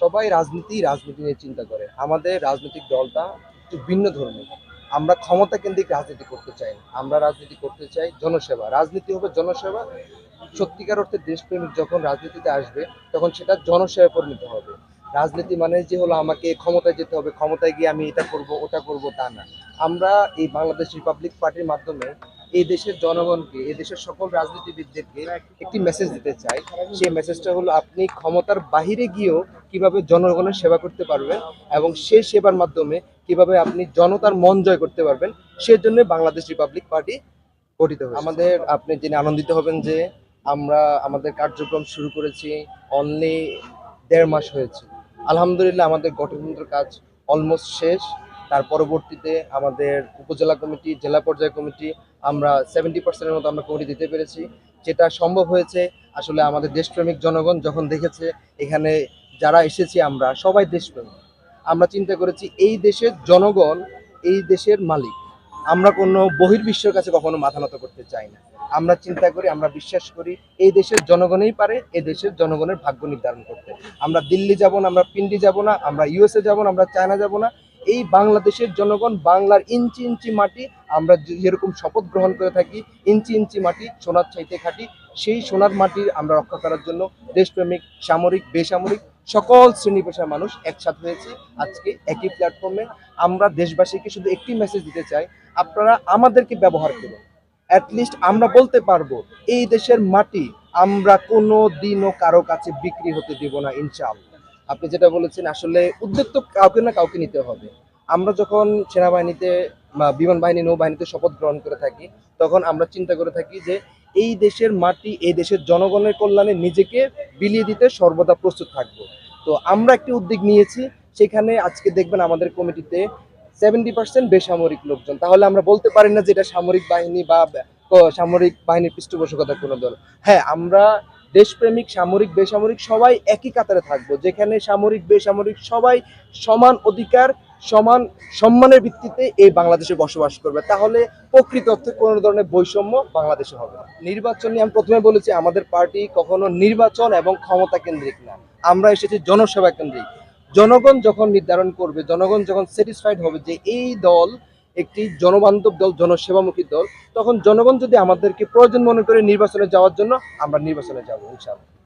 সবাই রাজনীতি রাজনীতি নিয়ে চিন্তা করে। আমাদের রাজনৈতিক দলটা একটু ভিন্ন ধর্মী। আমরা ক্ষমতা কেন্দ্রিক রাজনীতি করতে চাই। আমরা রাজনীতি করতে চাই জনসেবা। রাজনীতি হবে জনসেবা। সত্যিকার অর্থে দেশপ্রেমিক যখন রাজনীতিতে আসবে, তখন সেটা জনসেবা পরিণত হবে। রাজনীতি মানে যে হলো আমাকে ক্ষমতায় যেতে হবে, ক্ষমতায় গিয়ে আমি এটা করব, ওটা করব তা না। আমরা এই বাংলাদেশ রিপাবলিক পার্টির মাধ্যমে এই দেশের জনগণকে, এই দেশের সকল রাজনীতিবিদদেরকে একটি মেসেজ দিতে চাই। সেই মেসেজটা হলো, আপনি ক্ষমতার বাহিরে গিয়েও কীভাবে জনগণের সেবা করতে পারবেন এবং সেই সেবার মাধ্যমে কীভাবে আপনি জনতার মন জয় করতে পারবেন সেজন্য বাংলাদেশ রিপাবলিক পার্টি গঠিত আমাদের, আপনি জেনে আনন্দিত হবেন যে আমরা আমাদের কার্যক্রম শুরু করেছি অনলি দেড় মাস হয়েছে। আলহামদুলিল্লাহ আমাদের গঠনতন্ত্র কাজ অলমোস্ট শেষ। তার পরবর্তীতে আমাদের উপজেলা কমিটি, জেলা পর্যায় কমিটি, আমরা সেভেন্টি পার্সেন্টের মতো আমরা কমিটি দিতে পেরেছি। যেটা সম্ভব হয়েছে, আসলে আমাদের দেশপ্রেমিক জনগণ যখন দেখেছে, এখানে যারা এসেছি আমরা, সবাই দেশপ্রেমিক। আমরা চিন্তা করেছি, এই দেশের জনগণ, এই দেশের মালিক। আমরা কোনো বহির্বিশ্বের কাছে কখনো মাথা নত করতে চাই না। আমরা চিন্তা করি, আমরা বিশ্বাস করি, এই দেশের জনগণেই পারে, এই দেশের জনগণের ভাগ্য নির্ধারণ করতে। আমরা দিল্লি যাব না, আমরা পিন্ডি যাব না, আমরা ইউএসএ যাব না, আমরা চায়না যাব না এই বাংলাদেশের জনগণ বাংলার ইঞ্চি ইঞ্চি মাটি, আমরা যেরকম শপথ গ্রহণ করে থাকি, ইঞ্চি ইঞ্চি মাটি, সোনার চাইতে খাটি, সেই সোনার মাটির আমরা রক্ষা করার জন্য দেশপ্রেমিক, সামরিক, বেসামরিক সকল শ্রেণি পেশার মানুষ একসাথে হয়েছে। আজকে একই প্ল্যাটফর্মে আমরা দেশবাসীকে শুধু একটি মেসেজ দিতে চাই, আপনারা আমাদেরকে ব্যবহার করুন। অ্যাটলিস্ট আমরা বলতে পারব, এই দেশের মাটি আমরা কোনো দিনও কারও কাছে বিক্রি হতে দেব না, ইনশাআল্লাহ। আপনি যেটা বলেছেন, আসলে উদ্যোগ তো কাউকে না কাউকে নিতে হবে। আমরা যখন সেনাবাহিনীতে বিমান বাহিনী নৌবাহিনীতে শপথ গ্রহণ করে থাকি, তখন আমরা চিন্তা করে থাকি যে এই দেশের মাটি, এই দেশের জনগণের কল্যাণে নিজেকে বিলিয়ে দিতে সর্বদা প্রস্তুত থাকব। তো আমরা একটি উদ্যোগ নিয়েছি, সেখানে আজকে দেখবেন আমাদের কমিটিতে সেভেন্টি পার্সেন্ট বেসামরিক লোকজন। তাহলে আমরা বলতে পারি না যে এটা সামরিক বাহিনী বা সামরিক বাহিনীর পৃষ্ঠপোষকতার কোনো দল। হ্যাঁ আমরা দেশপ্রেমিক, সামরিক, বেসামরিক, সবাই একই কাতারে থাকব। যেখানে সামরিক, বেসামরিক সবাই সমান অধিকার, সমান সম্মানের ভিত্তিতে এই বাংলাদেশে বসবাস করবে। তাহলে প্রকৃত অর্থে কোনো ধরনের বৈষম্য বাংলাদেশে হবে না। নির্বাচন নিয়ে আমি প্রথমে বলেছি, আমাদের পার্টি কখনো নির্বাচন এবং ক্ষমতা কেন্দ্রিক না। আমরা এসেছি জনসেবা কেন্দ্রিক। জনগণ যখন নির্ধারণ করবে, জনগণ যখন স্যাটিসফাইড হবে যে এই দল একটি জনবান্ধব দল, জনসেবামুখী দল, তখন জনগণ যদি আমাদেরকে প্রয়োজন মনে করে নির্বাচনে যাওয়ার জন্য আমরা নির্বাচনে যাব, ইনশাআল্লাহ।